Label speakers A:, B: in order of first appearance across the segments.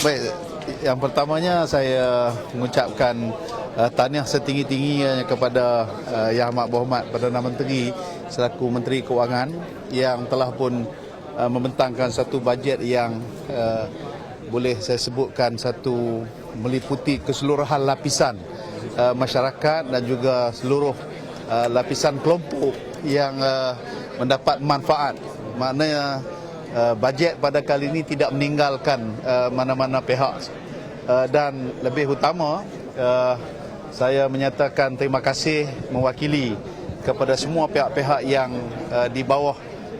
A: baik. Yang pertamanya saya mengucapkan uh, tahniah setinggi-tingginya kepada uh, Yang Amat Berhormat Perdana Menteri selaku Menteri Keuangan yang telah pun uh, membentangkan satu bajet yang uh, boleh saya sebutkan satu meliputi keseluruhan lapisan uh, masyarakat dan juga seluruh uh, lapisan kelompok yang uh, mendapat manfaat. Maknanya uh, bajet pada kali ini tidak meninggalkan uh, mana-mana pihak. Uh, dan lebih utama uh, saya menyatakan terima kasih mewakili kepada semua pihak-pihak yang uh, di bawah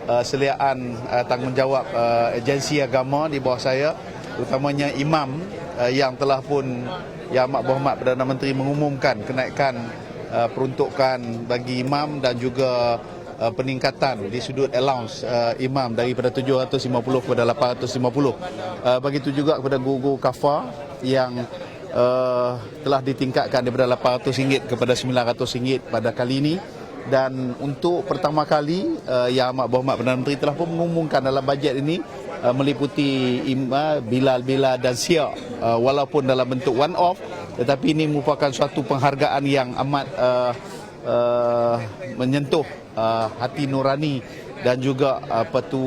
A: uh, seliaan uh, tanggungjawab uh, agensi agama di bawah saya utamanya imam uh, yang telah pun Yang Amat Berhormat Perdana Menteri mengumumkan kenaikan uh, peruntukan bagi imam dan juga uh, peningkatan di sudut allowance uh, imam daripada 750 kepada 850. Uh, begitu juga kepada guru-guru kafar yang uh, telah ditingkatkan daripada RM800 kepada RM900 pada kali ini dan untuk pertama kali uh, Yang Amat Berhormat Perdana Menteri telah pun mengumumkan dalam bajet ini uh, meliputi imam Bilal-Bilal dan Siak uh, walaupun dalam bentuk one off tetapi ini merupakan suatu penghargaan yang amat uh, uh, menyentuh uh, hati nurani dan juga apa tu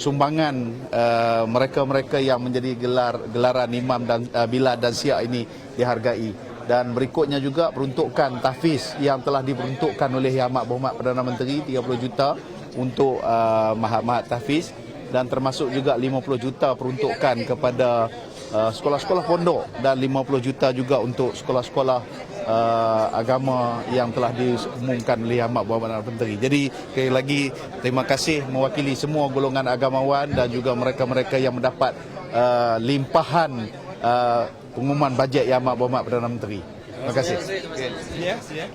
A: sumbangan uh, mereka-mereka yang menjadi gelar gelaran imam dan uh, Bilal dan Siak ini dihargai. Dan berikutnya juga peruntukan tahfiz yang telah diperuntukkan oleh Yang Amat Berhormat Perdana Menteri 30 juta untuk uh, mahat-mahat tahfiz. Dan termasuk juga 50 juta peruntukan kepada uh, sekolah-sekolah pondok dan 50 juta juga untuk sekolah-sekolah uh, agama yang telah diumumkan oleh Berhormat Perdana Menteri. Jadi sekali lagi terima kasih mewakili semua golongan agamawan dan juga mereka-mereka yang mendapat uh, limpahan uh, pengumuman bajet Yang Amat Berhormat Perdana Menteri. Terima kasih.
B: Ya, sini ya.